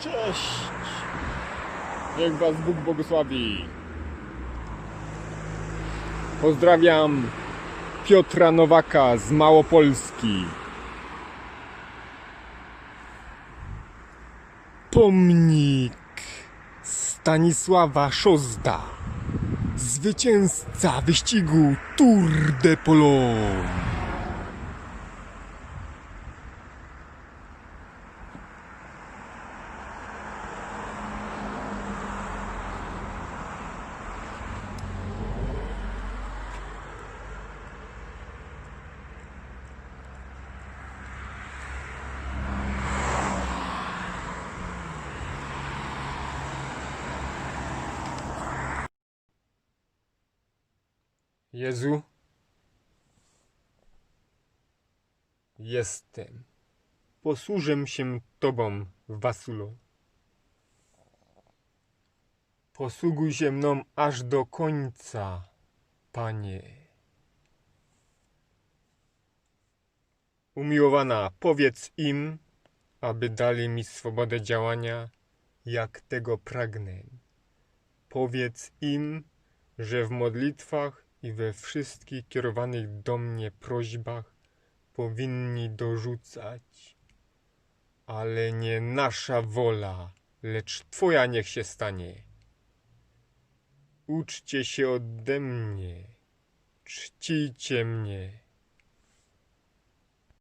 Cześć! Niech Was Bóg błogosławi. Pozdrawiam Piotra Nowaka z Małopolski. Pomnik Stanisława Szozda. Zwycięzca wyścigu Tour de Pologne. Jezu, jestem. Posłużę się Tobą, Wasulo. Posługuj się mną aż do końca, Panie. Umiłowana, powiedz im, aby dali mi swobodę działania, jak tego pragnę. Powiedz im, że w modlitwach i we wszystkich kierowanych do mnie prośbach powinni dorzucać. Ale nie nasza wola, lecz Twoja niech się stanie. Uczcie się ode mnie, czcijcie mnie,